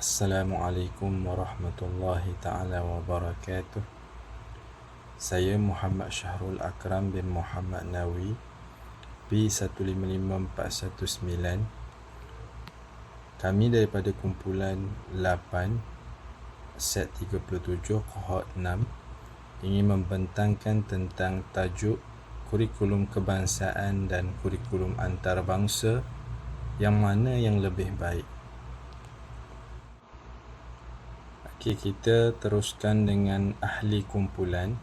Assalamualaikum warahmatullahi taala wabarakatuh. Saya Muhammad Syahrul Akram bin Muhammad Nawi P155419. Kami daripada kumpulan 8 set 37 kohort 6 ingin membentangkan tentang tajuk kurikulum kebangsaan dan kurikulum antarabangsa yang mana yang lebih baik. Okey, kita teruskan dengan ahli kumpulan.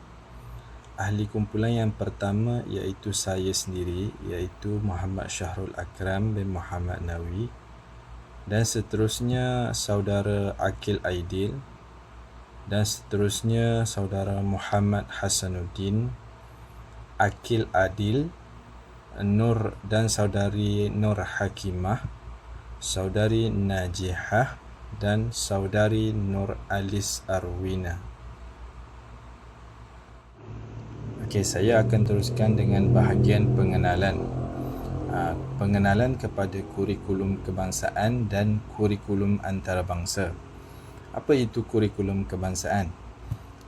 Ahli kumpulan yang pertama iaitu saya sendiri iaitu Muhammad Syahrul Akram bin Muhammad Nawi dan seterusnya saudara Akil Aidil dan seterusnya saudara Muhammad Hasanuddin Akil Adil Nur dan saudari Nur Hakimah saudari Najihah dan saudari Nur Alis Arwina. Okey, saya akan teruskan dengan bahagian pengenalan. Ah, pengenalan kepada kurikulum kebangsaan dan kurikulum antarabangsa. Apa itu kurikulum kebangsaan?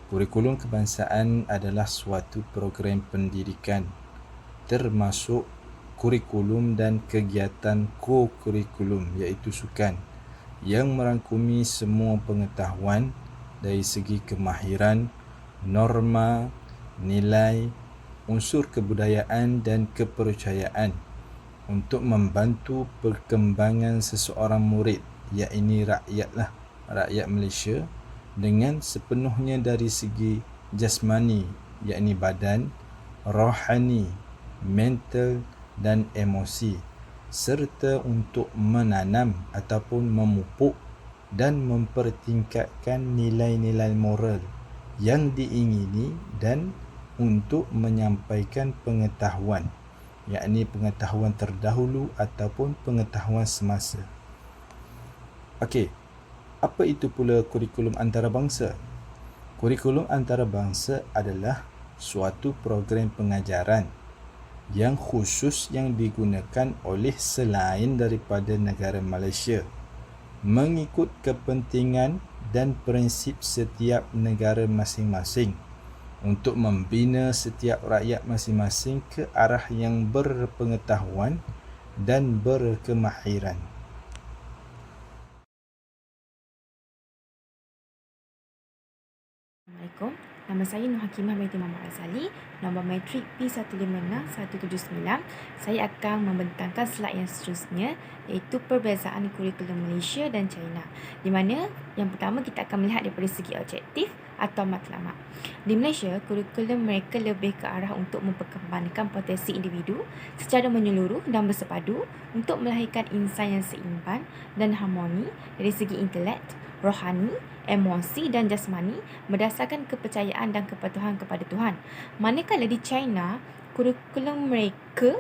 Kurikulum kebangsaan adalah suatu program pendidikan termasuk kurikulum dan kegiatan ko-kurikulum iaitu sukan yang merangkumi semua pengetahuan dari segi kemahiran, norma, nilai, unsur kebudayaan dan kepercayaan untuk membantu perkembangan seseorang murid iaitu rakyatlah rakyat Malaysia dengan sepenuhnya dari segi jasmani iaitu badan, rohani, mental dan emosi serta untuk menanam ataupun memupuk dan mempertingkatkan nilai-nilai moral yang diingini dan untuk menyampaikan pengetahuan yakni pengetahuan terdahulu ataupun pengetahuan semasa. Okey. Apa itu pula kurikulum antarabangsa? Kurikulum antarabangsa adalah suatu program pengajaran yang khusus yang digunakan oleh selain daripada negara Malaysia mengikut kepentingan dan prinsip setiap negara masing-masing untuk membina setiap rakyat masing-masing ke arah yang berpengetahuan dan berkemahiran. Nama saya Nur Hakimah binti Muhammad Azali, nombor matrik P156179. Saya akan membentangkan slide yang seterusnya iaitu perbezaan kurikulum Malaysia dan China. Di mana yang pertama kita akan melihat daripada segi objektif atau matlamat. Di Malaysia, kurikulum mereka lebih ke arah untuk memperkembangkan potensi individu secara menyeluruh dan bersepadu untuk melahirkan insan yang seimbang dan harmoni dari segi intelek, rohani, emosi dan jasmani berdasarkan kepercayaan dan kepatuhan kepada Tuhan. Manakala di China, kurikulum mereka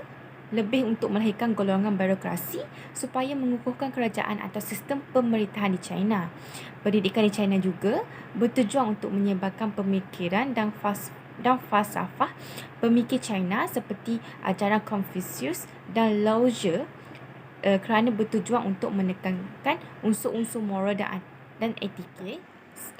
lebih untuk melahirkan golongan birokrasi supaya mengukuhkan kerajaan atau sistem pemerintahan di China. Pendidikan di China juga bertujuan untuk menyebarkan pemikiran dan fas dan falsafah pemikir China seperti ajaran Confucius dan Lao Tzu uh, kerana bertujuan untuk menekankan unsur-unsur moral dan dan etiket.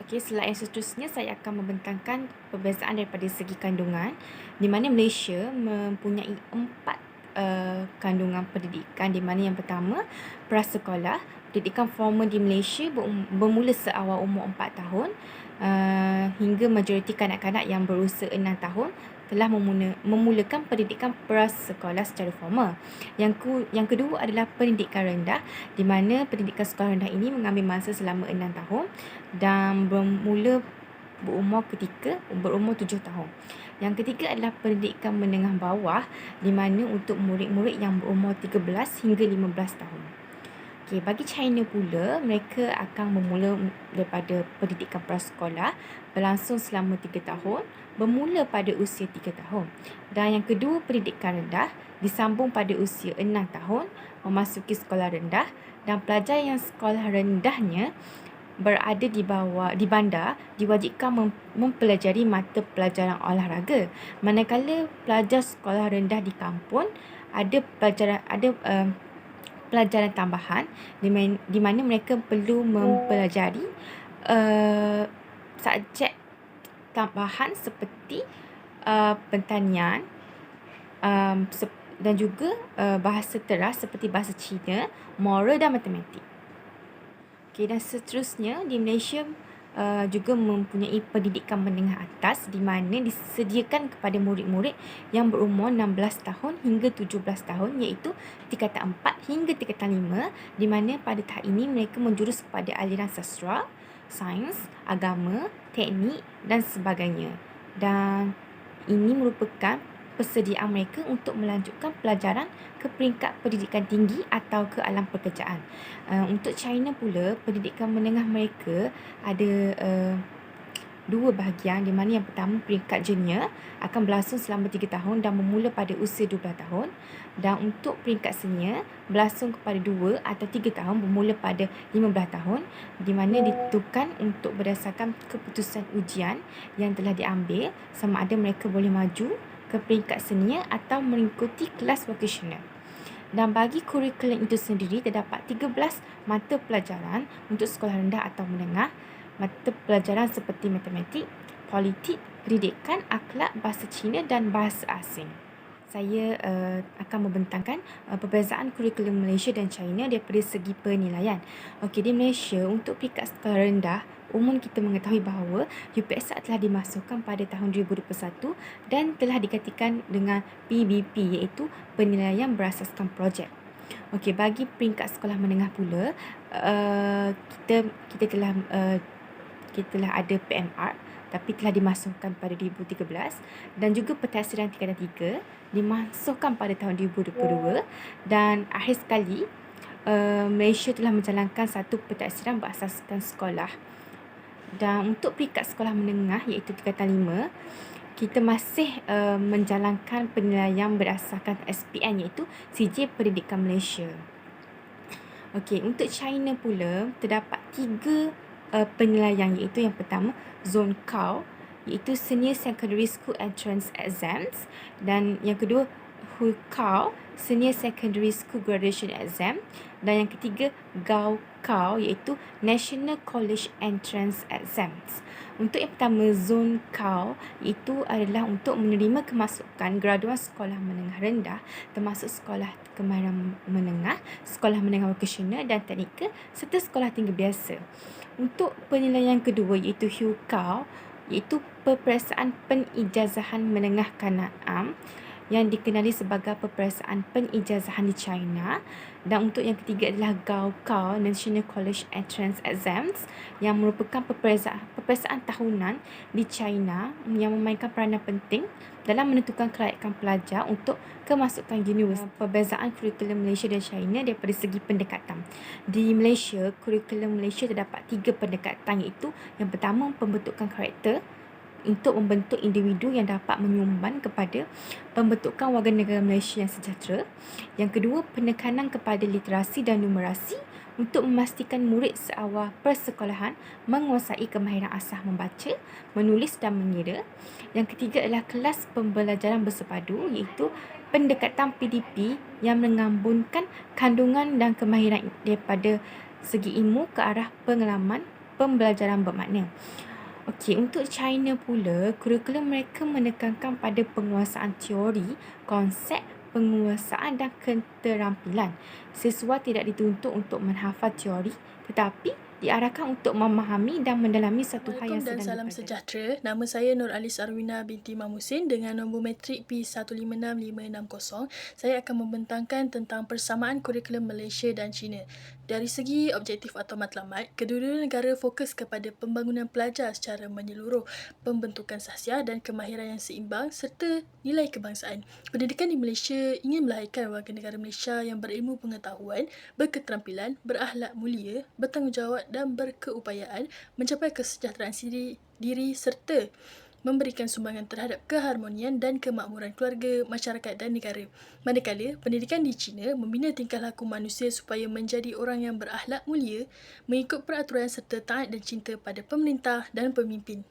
Okey, slide yang seterusnya saya akan membentangkan perbezaan daripada segi kandungan di mana Malaysia mempunyai empat uh, kandungan pendidikan. Di mana yang pertama prasekolah. Pendidikan formal di Malaysia bermula seawal umur 4 tahun uh, hingga majoriti kanak-kanak yang berusia 6 tahun telah memula, memulakan pendidikan prasekolah secara formal. Yang ku, yang kedua adalah pendidikan rendah di mana pendidikan sekolah rendah ini mengambil masa selama 6 tahun dan bermula berumur ketika berumur 7 tahun. Yang ketiga adalah pendidikan menengah bawah di mana untuk murid-murid yang berumur 13 hingga 15 tahun. Okey, bagi China pula, mereka akan memula daripada pendidikan prasekolah berlangsung selama 3 tahun, bermula pada usia 3 tahun. Dan yang kedua, pendidikan rendah disambung pada usia 6 tahun, memasuki sekolah rendah dan pelajar yang sekolah rendahnya berada di bawah di bandar diwajibkan mem- mempelajari mata pelajaran olahraga. Manakala pelajar sekolah rendah di kampung ada pelajaran ada uh, pelajaran tambahan di mana, di mana mereka perlu mempelajari uh, subjek tambahan seperti uh, pertanian um, dan juga uh, bahasa teras seperti bahasa Cina, moral dan matematik. Okay, dan seterusnya di Malaysia uh, juga mempunyai pendidikan menengah atas di mana disediakan kepada murid-murid yang berumur 16 tahun hingga 17 tahun iaitu tingkatan 4 hingga tingkatan 5 di mana pada tahap ini mereka menjurus kepada aliran sastra, sains, agama, teknik dan sebagainya. Dan ini merupakan persediaan mereka untuk melanjutkan pelajaran ke peringkat pendidikan tinggi atau ke alam pekerjaan. Uh, untuk China pula, pendidikan menengah mereka ada uh, dua bahagian. Di mana yang pertama peringkat junior akan berlangsung selama 3 tahun dan bermula pada usia 12 tahun. Dan untuk peringkat senior berlangsung kepada 2 atau 3 tahun bermula pada 15 tahun. Di mana ditentukan untuk berdasarkan keputusan ujian yang telah diambil sama ada mereka boleh maju ke peringkat senior atau mengikuti kelas vocational. Dan bagi kurikulum itu sendiri terdapat 13 mata pelajaran untuk sekolah rendah atau menengah. Mata pelajaran seperti matematik, politik, pendidikan, akhlak, bahasa Cina dan bahasa asing. Saya uh, akan membentangkan uh, perbezaan kurikulum Malaysia dan China daripada segi penilaian. Okey, di Malaysia untuk peringkat sekolah rendah umum kita mengetahui bahawa UPSR telah dimasukkan pada tahun 2021 dan telah digantikan dengan PBP iaitu penilaian berasaskan projek. Okey, bagi peringkat sekolah menengah pula, uh, kita kita telah uh, kita telah ada PMR tapi telah dimasukkan pada 2013 dan juga pentadbiran tingkatan 3 dimasukkan pada tahun 2022 dan akhir sekali uh, Malaysia telah menjalankan satu pentadbiran berasaskan sekolah dan untuk peringkat sekolah menengah iaitu tingkatan 5 kita masih uh, menjalankan penilaian berdasarkan SPN iaitu CJ Pendidikan Malaysia. Okey, untuk China pula terdapat tiga uh, penilaian iaitu yang pertama Zone Cow iaitu Senior Secondary School Entrance Exams dan yang kedua Hukou Senior Secondary School Graduation Exam dan yang ketiga Gaokao iaitu National College Entrance Exams. Untuk yang pertama Zone Kau itu adalah untuk menerima kemasukan graduan sekolah menengah rendah termasuk sekolah kemahiran menengah, sekolah menengah vocational dan teknikal serta sekolah tinggi biasa. Untuk penilaian kedua iaitu Hukau iaitu peperiksaan penijazahan menengah kanan yang dikenali sebagai peperiksaan penijazahan di China dan untuk yang ketiga adalah Gaokao National College Entrance Exams yang merupakan peperiksaan, tahunan di China yang memainkan peranan penting dalam menentukan kelayakan pelajar untuk kemasukan universiti. Perbezaan kurikulum Malaysia dan China daripada segi pendekatan. Di Malaysia, kurikulum Malaysia terdapat tiga pendekatan iaitu yang pertama pembentukan karakter, untuk membentuk individu yang dapat menyumban kepada pembentukan warga negara Malaysia yang sejahtera. Yang kedua, penekanan kepada literasi dan numerasi untuk memastikan murid seawal persekolahan menguasai kemahiran asas membaca, menulis dan mengira. Yang ketiga adalah kelas pembelajaran bersepadu iaitu pendekatan PDP yang mengambunkan kandungan dan kemahiran daripada segi ilmu ke arah pengalaman pembelajaran bermakna. Okey, untuk China pula, kurikulum mereka menekankan pada penguasaan teori, konsep, penguasaan dan keterampilan. Siswa tidak dituntut untuk menghafal teori tetapi diarahkan untuk memahami dan mendalami satu hal yang sedang dan salam sejahtera. Nama saya Nur Alis Arwina binti Mamusin dengan nombor matrik P156560. Saya akan membentangkan tentang persamaan kurikulum Malaysia dan China. Dari segi objektif atau matlamat, kedua-dua negara fokus kepada pembangunan pelajar secara menyeluruh, pembentukan sahsiah dan kemahiran yang seimbang serta nilai kebangsaan. Pendidikan di Malaysia ingin melahirkan warga negara Malaysia yang berilmu pengetahuan, berketerampilan, berakhlak mulia, bertanggungjawab dan berkeupayaan mencapai kesejahteraan diri serta memberikan sumbangan terhadap keharmonian dan kemakmuran keluarga, masyarakat dan negara. Manakala, pendidikan di China membina tingkah laku manusia supaya menjadi orang yang berakhlak mulia, mengikut peraturan serta taat dan cinta pada pemerintah dan pemimpin.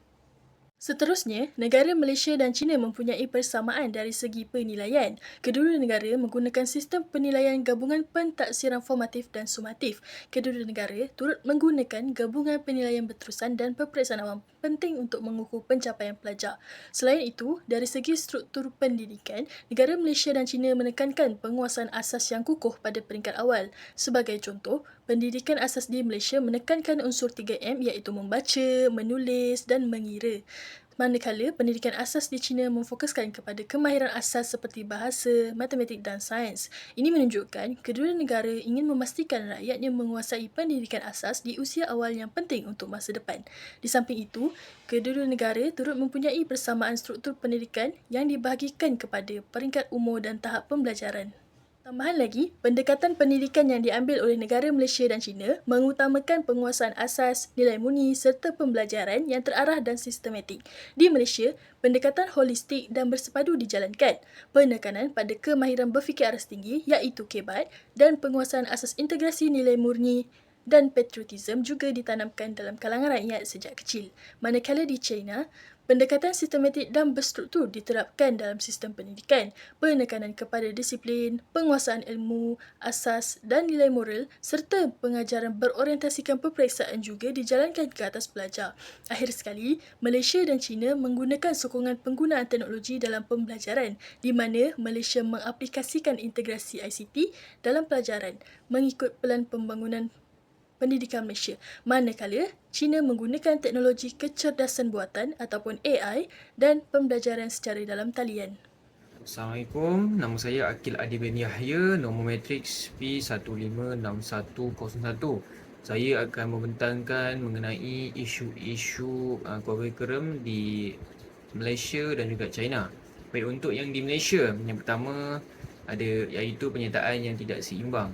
Seterusnya, negara Malaysia dan China mempunyai persamaan dari segi penilaian. Kedua negara menggunakan sistem penilaian gabungan pentaksiran formatif dan sumatif. Kedua negara turut menggunakan gabungan penilaian berterusan dan peperiksaan awam penting untuk mengukur pencapaian pelajar. Selain itu, dari segi struktur pendidikan, negara Malaysia dan China menekankan penguasaan asas yang kukuh pada peringkat awal. Sebagai contoh, pendidikan asas di Malaysia menekankan unsur 3M iaitu membaca, menulis dan mengira. Manakala pendidikan asas di China memfokuskan kepada kemahiran asas seperti bahasa, matematik dan sains. Ini menunjukkan kedua negara ingin memastikan rakyatnya menguasai pendidikan asas di usia awal yang penting untuk masa depan. Di samping itu, kedua negara turut mempunyai persamaan struktur pendidikan yang dibahagikan kepada peringkat umur dan tahap pembelajaran. Tambahan lagi, pendekatan pendidikan yang diambil oleh negara Malaysia dan China mengutamakan penguasaan asas, nilai murni serta pembelajaran yang terarah dan sistematik. Di Malaysia, pendekatan holistik dan bersepadu dijalankan. Penekanan pada kemahiran berfikir aras tinggi iaitu kebat dan penguasaan asas integrasi nilai murni dan patriotism juga ditanamkan dalam kalangan rakyat sejak kecil. Manakala di China, Pendekatan sistematik dan berstruktur diterapkan dalam sistem pendidikan. Penekanan kepada disiplin, penguasaan ilmu, asas dan nilai moral serta pengajaran berorientasikan peperiksaan juga dijalankan ke atas pelajar. Akhir sekali, Malaysia dan China menggunakan sokongan penggunaan teknologi dalam pembelajaran di mana Malaysia mengaplikasikan integrasi ICT dalam pelajaran mengikut pelan pembangunan pendidikan Malaysia. Manakala China menggunakan teknologi kecerdasan buatan ataupun AI dan pembelajaran secara dalam talian. Assalamualaikum, nama saya Akil Adi bin Yahya, nombor matriks P156101. Saya akan membentangkan mengenai isu-isu uh, kurikulum di Malaysia dan juga China. Baik untuk yang di Malaysia, yang pertama ada iaitu penyertaan yang tidak seimbang.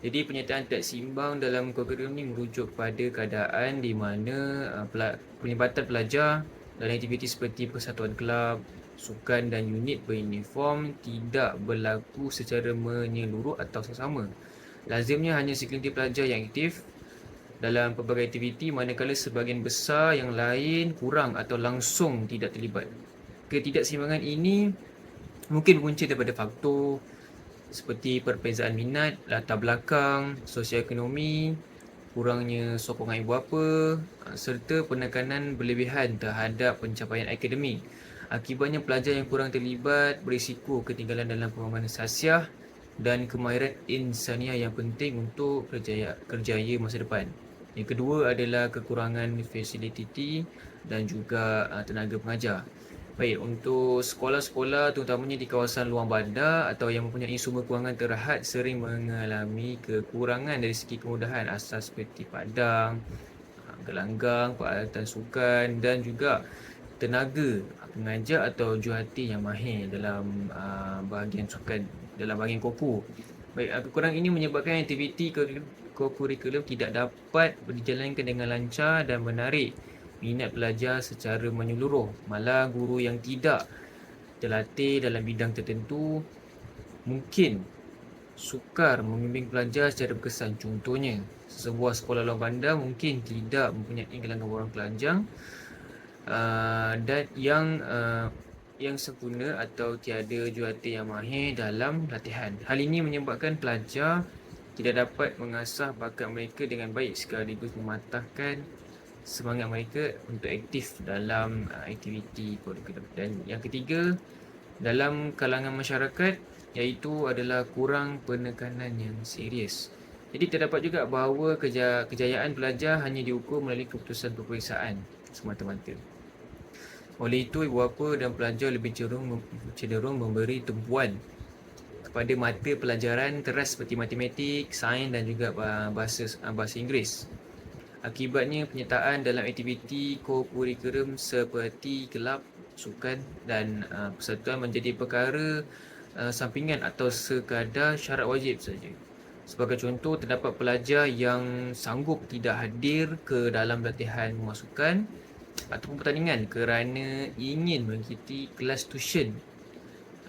Jadi penyertaan tidak seimbang dalam kurikulum ni merujuk pada keadaan di mana uh, pelibatan pelajar dalam aktiviti seperti persatuan kelab, sukan dan unit beruniform tidak berlaku secara menyeluruh atau sesama. Lazimnya hanya segelintir pelajar yang aktif dalam pelbagai aktiviti manakala sebahagian besar yang lain kurang atau langsung tidak terlibat. Ketidakseimbangan ini mungkin berpunca daripada faktor seperti perbezaan minat, latar belakang, sosioekonomi, kurangnya sokongan ibu bapa serta penekanan berlebihan terhadap pencapaian akademik. Akibatnya pelajar yang kurang terlibat berisiko ketinggalan dalam pengamanan sasiah dan kemahiran insaniah yang penting untuk kerjaya, kerjaya masa depan. Yang kedua adalah kekurangan fasiliti dan juga ah, tenaga pengajar. Baik, untuk sekolah-sekolah terutamanya di kawasan luar bandar atau yang mempunyai sumber kewangan terhad sering mengalami kekurangan dari segi kemudahan asas seperti padang, ah, gelanggang, peralatan sukan dan juga tenaga pengajar atau juruhati yang mahir dalam uh, bahagian sukan dalam bahagian kopu. Baik, kekurangan ini menyebabkan aktiviti kurikulum tidak dapat dijalankan dengan lancar dan menarik minat pelajar secara menyeluruh. Malah guru yang tidak terlatih dalam bidang tertentu mungkin sukar membimbing pelajar secara berkesan. Contohnya, sebuah sekolah luar bandar mungkin tidak mempunyai gelanggang borang pelanjang uh, dan yang uh, yang sempurna atau tiada juruhati yang mahir dalam latihan. Hal ini menyebabkan pelajar tidak dapat mengasah bakat mereka dengan baik sekaligus mematahkan semangat mereka untuk aktif dalam uh, aktiviti kurikulum. Dan yang ketiga, dalam kalangan masyarakat iaitu adalah kurang penekanan yang serius. Jadi terdapat juga bahawa keja- kejayaan pelajar hanya diukur melalui keputusan peperiksaan semata-mata. Oleh itu, ibu bapa dan pelajar lebih cenderung, cenderung memberi tumpuan kepada mata pelajaran teras seperti matematik, sains dan juga bahasa bahasa Inggeris. Akibatnya penyertaan dalam aktiviti co-curriculum seperti kelab, sukan dan uh, persatuan menjadi perkara uh, sampingan atau sekadar syarat wajib saja. Sebagai contoh, terdapat pelajar yang sanggup tidak hadir ke dalam latihan pemasukan ataupun pertandingan kerana ingin mengikuti kelas tuition.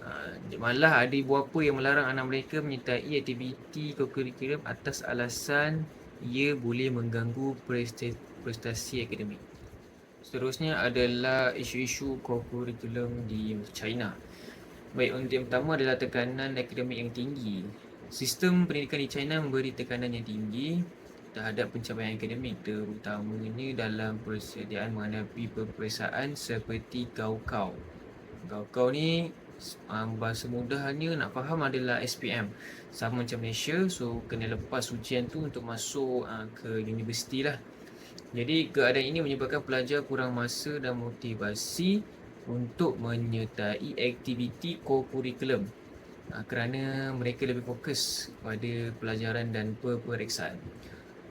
Uh, malah ada ibu bapa yang melarang anak mereka menyertai aktiviti co-curriculum atas alasan ia boleh mengganggu prestasi, akademik. Seterusnya adalah isu-isu co-curriculum di China. Baik, untuk yang pertama adalah tekanan akademik yang tinggi. Sistem pendidikan di China memberi tekanan yang tinggi terhadap pencapaian akademik terutamanya dalam persediaan menghadapi peperiksaan seperti Gaokao. Gaokao ni um, bahasa mudahnya nak faham adalah SPM sama macam Malaysia so kena lepas ujian tu untuk masuk uh, ke universiti lah. Jadi keadaan ini menyebabkan pelajar kurang masa dan motivasi untuk menyertai aktiviti co-curriculum uh, kerana mereka lebih fokus pada pelajaran dan peperiksaan.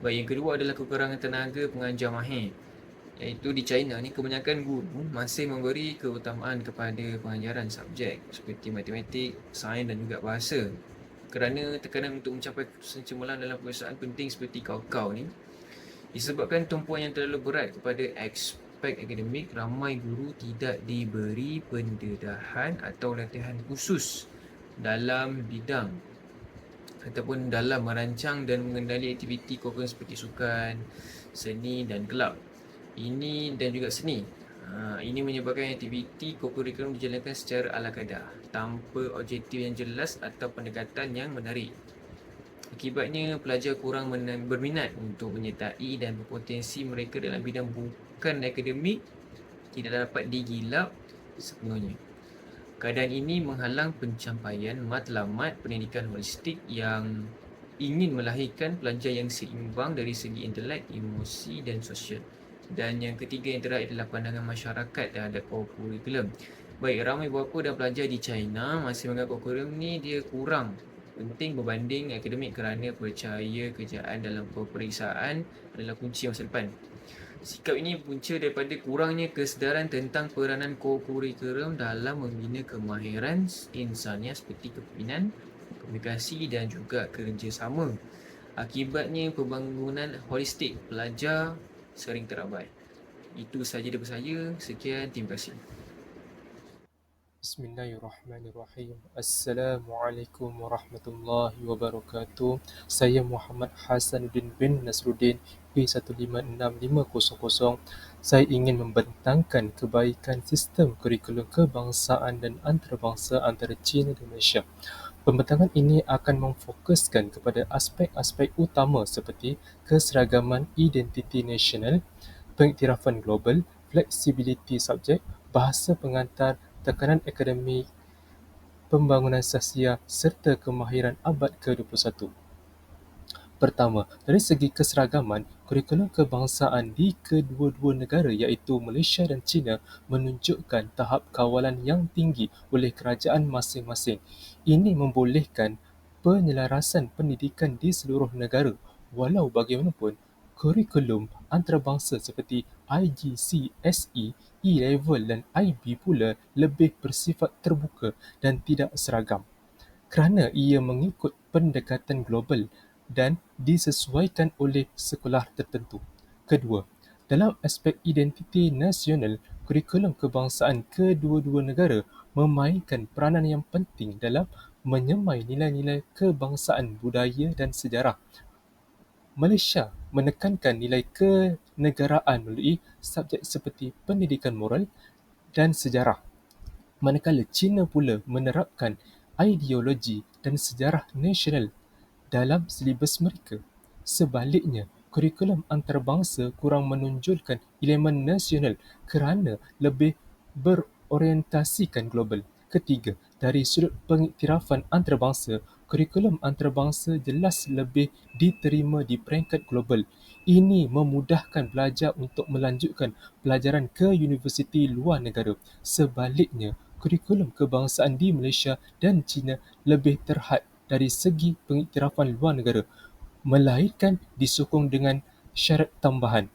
Baik yang kedua adalah kekurangan tenaga pengajar mahir iaitu di China ni kebanyakan guru masih memberi keutamaan kepada pengajaran subjek seperti matematik, sains dan juga bahasa. Kerana tekanan untuk mencapai keputusan cemerlang dalam peperiksaan penting seperti kau-kau ni disebabkan tumpuan yang terlalu berat kepada aspek akademik, ramai guru tidak diberi pendedahan atau latihan khusus dalam bidang ataupun dalam merancang dan mengendali aktiviti kursus seperti sukan, seni dan kelab ini dan juga seni. Ha, ini menyebabkan aktiviti co-curriculum dijalankan secara ala kadar tanpa objektif yang jelas atau pendekatan yang menarik. Akibatnya pelajar kurang berminat untuk menyertai dan berpotensi mereka dalam bidang bukan akademik tidak dapat digilap sepenuhnya. Keadaan ini menghalang pencapaian matlamat pendidikan holistik yang ingin melahirkan pelajar yang seimbang dari segi intelek, emosi dan sosial. Dan yang ketiga yang terakhir adalah pandangan masyarakat terhadap kurikulum. Baik, ramai bapa dan pelajar di China masih menganggap kurikulum ni dia kurang penting berbanding akademik kerana percaya kejayaan dalam peperiksaan adalah kunci masa depan. Sikap ini punca daripada kurangnya kesedaran tentang peranan kurikulum dalam membina kemahiran insania seperti kepimpinan, komunikasi dan juga kerjasama. Akibatnya pembangunan holistik pelajar sering terabai. Itu sahaja daripada saya. Sekian, terima kasih. Bismillahirrahmanirrahim. Assalamualaikum warahmatullahi wabarakatuh. Saya Muhammad Hasanuddin bin Nasruddin P156500. Saya ingin membentangkan kebaikan sistem kurikulum kebangsaan dan antarabangsa antara China dan Malaysia. Pembentangan ini akan memfokuskan kepada aspek-aspek utama seperti keseragaman identiti nasional, pengiktirafan global, fleksibiliti subjek, bahasa pengantar, tekanan akademik, pembangunan sosial serta kemahiran abad ke-21. Pertama, dari segi keseragaman, kurikulum kebangsaan di kedua-dua negara iaitu Malaysia dan China menunjukkan tahap kawalan yang tinggi oleh kerajaan masing-masing. Ini membolehkan penyelarasan pendidikan di seluruh negara. Walau bagaimanapun, kurikulum antarabangsa seperti IGCSE, E-Level dan IB pula lebih bersifat terbuka dan tidak seragam kerana ia mengikut pendekatan global dan disesuaikan oleh sekolah tertentu. Kedua, dalam aspek identiti nasional, kurikulum kebangsaan kedua-dua negara memainkan peranan yang penting dalam menyemai nilai-nilai kebangsaan budaya dan sejarah. Malaysia menekankan nilai kenegaraan melalui subjek seperti pendidikan moral dan sejarah. Manakala China pula menerapkan ideologi dan sejarah nasional dalam silibus mereka. Sebaliknya, kurikulum antarabangsa kurang menonjolkan elemen nasional kerana lebih berorientasikan global. Ketiga, dari sudut pengiktirafan antarabangsa, kurikulum antarabangsa jelas lebih diterima di peringkat global. Ini memudahkan pelajar untuk melanjutkan pelajaran ke universiti luar negara. Sebaliknya, kurikulum kebangsaan di Malaysia dan China lebih terhad dari segi pengiktirafan luar negara, melainkan disokong dengan syarat tambahan.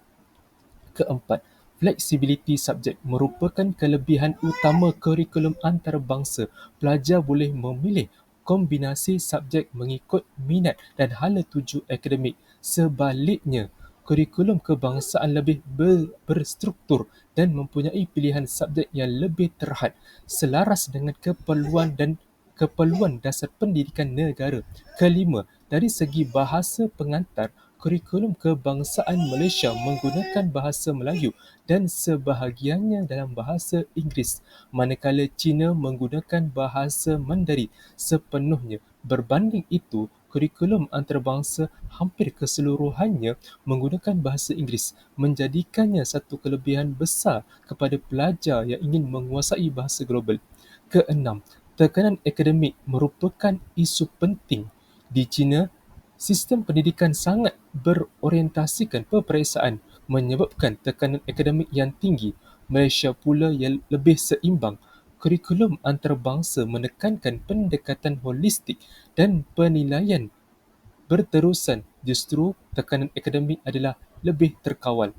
Keempat, fleksibiliti subjek merupakan kelebihan utama kurikulum antarabangsa. Pelajar boleh memilih kombinasi subjek mengikut minat dan hala tuju akademik. Sebaliknya, kurikulum kebangsaan lebih ber- berstruktur dan mempunyai pilihan subjek yang lebih terhad, selaras dengan keperluan dan keperluan dasar pendidikan negara. Kelima, dari segi bahasa pengantar, kurikulum kebangsaan Malaysia menggunakan bahasa Melayu dan sebahagiannya dalam bahasa Inggeris, manakala Cina menggunakan bahasa Mandarin sepenuhnya. Berbanding itu, kurikulum antarabangsa hampir keseluruhannya menggunakan bahasa Inggeris, menjadikannya satu kelebihan besar kepada pelajar yang ingin menguasai bahasa global. Keenam, tekanan akademik merupakan isu penting. Di China, sistem pendidikan sangat berorientasikan peperiksaan menyebabkan tekanan akademik yang tinggi. Malaysia pula yang lebih seimbang. Kurikulum antarabangsa menekankan pendekatan holistik dan penilaian berterusan. Justru tekanan akademik adalah lebih terkawal.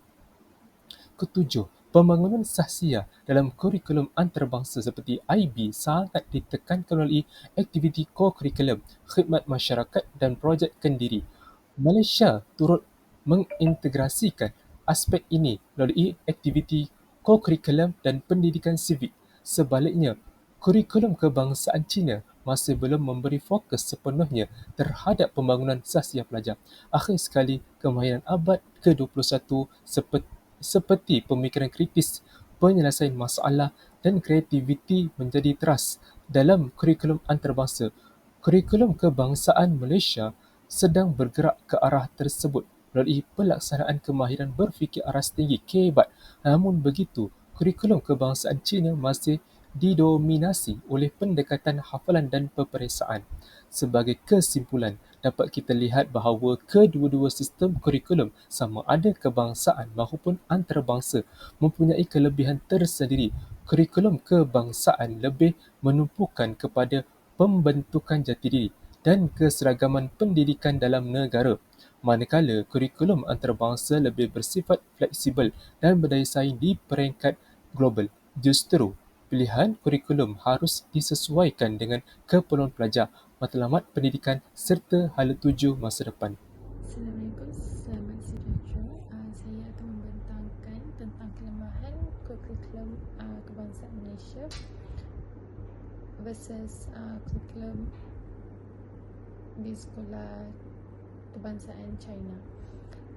Ketujuh, pembangunan sahsia dalam kurikulum antarabangsa seperti IB sangat ditekankan melalui aktiviti co-curriculum, khidmat masyarakat dan projek kendiri. Malaysia turut mengintegrasikan aspek ini melalui aktiviti co-curriculum dan pendidikan sivik. Sebaliknya, kurikulum kebangsaan Cina masih belum memberi fokus sepenuhnya terhadap pembangunan sahsia pelajar. Akhir sekali, kemahiran abad ke-21 seperti seperti pemikiran kritis, penyelesaian masalah dan kreativiti menjadi teras dalam kurikulum antarabangsa. Kurikulum kebangsaan Malaysia sedang bergerak ke arah tersebut melalui pelaksanaan kemahiran berfikir aras tinggi KBAT. Namun begitu, kurikulum kebangsaan Cina masih didominasi oleh pendekatan hafalan dan peperiksaan. Sebagai kesimpulan, dapat kita lihat bahawa kedua-dua sistem kurikulum sama ada kebangsaan maupun antarabangsa mempunyai kelebihan tersendiri. Kurikulum kebangsaan lebih menumpukan kepada pembentukan jati diri dan keseragaman pendidikan dalam negara. Manakala kurikulum antarabangsa lebih bersifat fleksibel dan berdaya saing di peringkat global. Justru, pilihan kurikulum harus disesuaikan dengan keperluan pelajar matlamat pendidikan serta hala tuju masa depan. Assalamualaikum, selamat sejahtera. Uh, saya akan membentangkan tentang kelemahan kurikulum uh, kebangsaan Malaysia versus uh, kurikulum di sekolah kebangsaan China.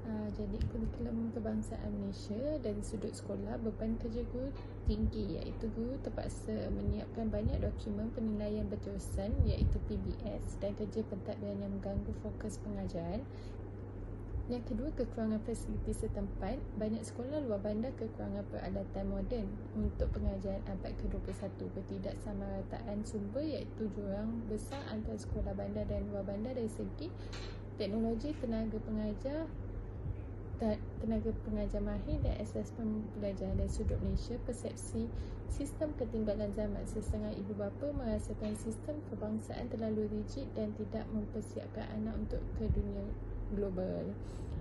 Uh, jadi kurikulum kebangsaan Malaysia dari sudut sekolah beban kerja guru tinggi iaitu guru terpaksa menyiapkan banyak dokumen penilaian berterusan iaitu PBS dan kerja pentadbiran yang mengganggu fokus pengajaran. Yang kedua, kekurangan fasiliti setempat. Banyak sekolah luar bandar kekurangan peralatan moden untuk pengajaran abad ke-21. Ketidaksamarataan sumber iaitu jurang besar antara sekolah bandar dan luar bandar dari segi teknologi, tenaga pengajar, tenaga pengajar mahir dan asas pembelajaran dari sudut Malaysia persepsi sistem ketinggalan zaman setengah ibu bapa merasakan sistem kebangsaan terlalu rigid dan tidak mempersiapkan anak untuk ke dunia global.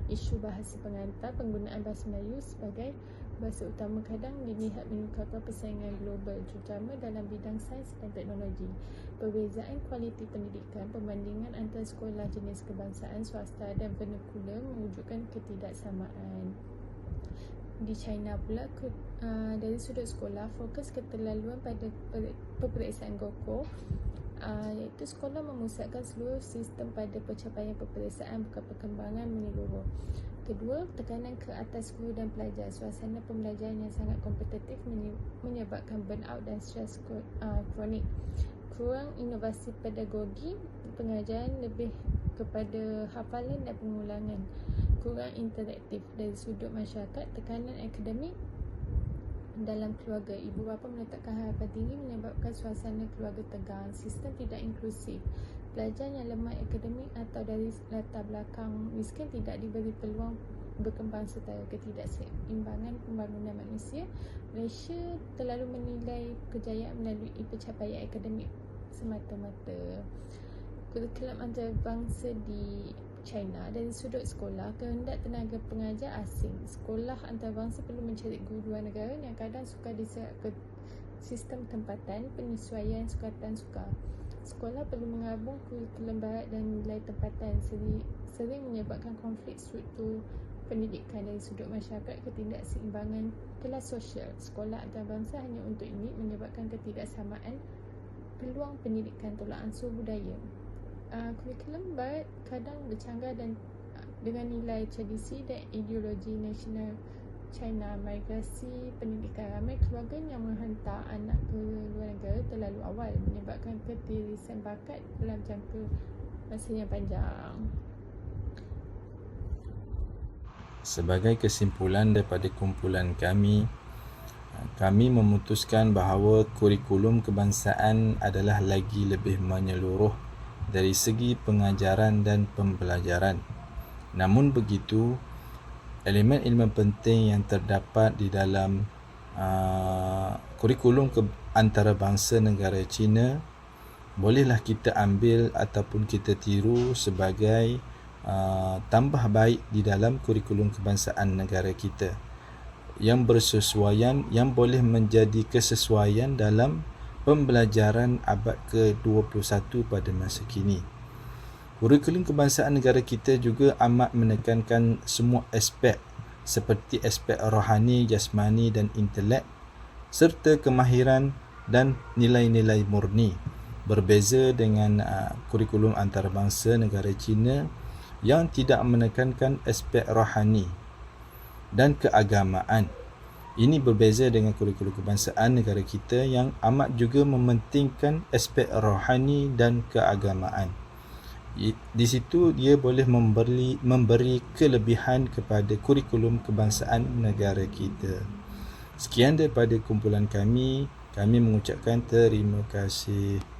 Isu bahasa pengantar penggunaan bahasa Melayu sebagai bahasa utama kadang dilihat menyukarkan persaingan global terutama dalam bidang sains dan teknologi. Perbezaan kualiti pendidikan perbandingan antara sekolah jenis kebangsaan swasta dan vernacular mewujudkan ketidaksamaan. Di China pula ke, uh, dari sudut sekolah fokus keterlaluan pada peperiksaan GOKO uh, iaitu sekolah memusatkan seluruh sistem pada pencapaian peperiksaan bukan perkembangan menyeluruh. Kedua, tekanan ke atas guru dan pelajar. Suasana pembelajaran yang sangat kompetitif menyebabkan burnout dan stres uh, kronik. Kurang inovasi pedagogi, pengajaran lebih kepada hafalan dan pengulangan. Kurang interaktif dari sudut masyarakat, tekanan akademik dalam keluarga. Ibu bapa meletakkan harapan tinggi menyebabkan suasana keluarga tegang. Sistem tidak inklusif. Pelajar yang lemah akademik atau dari latar belakang miskin tidak diberi peluang berkembang setara ketidakseimbangan pembangunan manusia. Malaysia terlalu menilai kejayaan melalui pencapaian akademik semata-mata. Kurikulum antarabangsa di China dari sudut sekolah kehendak tenaga pengajar asing. Sekolah antarabangsa perlu mencari guru luar negara yang kadang suka diserap ke sistem tempatan penyesuaian sukatan sukar sekolah perlu menggabung kurikulum barat dan nilai tempatan sering, sering menyebabkan konflik struktur pendidikan dari sudut masyarakat ketidakseimbangan kelas sosial. Sekolah antarabangsa hanya untuk ini menyebabkan ketidaksamaan peluang pendidikan tolak ansur budaya uh, kurikulum barat kadang bercanggah dan uh, dengan nilai tradisi dan ideologi nasional China migrasi pendidikan ramai keluarga yang menghantar anak ke negara terlalu awal menyebabkan ketirisan bakat dalam jangka masa yang panjang. Sebagai kesimpulan daripada kumpulan kami, kami memutuskan bahawa kurikulum kebangsaan adalah lagi lebih menyeluruh dari segi pengajaran dan pembelajaran. Namun begitu, elemen-elemen penting yang terdapat di dalam uh, kurikulum ke antarabangsa negara China bolehlah kita ambil ataupun kita tiru sebagai uh, tambah baik di dalam kurikulum kebangsaan negara kita yang bersesuaian yang boleh menjadi kesesuaian dalam pembelajaran abad ke-21 pada masa kini. Kurikulum kebangsaan negara kita juga amat menekankan semua aspek seperti aspek rohani, jasmani dan intelek serta kemahiran dan nilai-nilai murni berbeza dengan uh, kurikulum antarabangsa negara China yang tidak menekankan aspek rohani dan keagamaan. Ini berbeza dengan kurikulum kebangsaan negara kita yang amat juga mementingkan aspek rohani dan keagamaan. Di situ dia boleh memberi memberi kelebihan kepada kurikulum kebangsaan negara kita. Sekian daripada kumpulan kami. Kami mengucapkan terima kasih.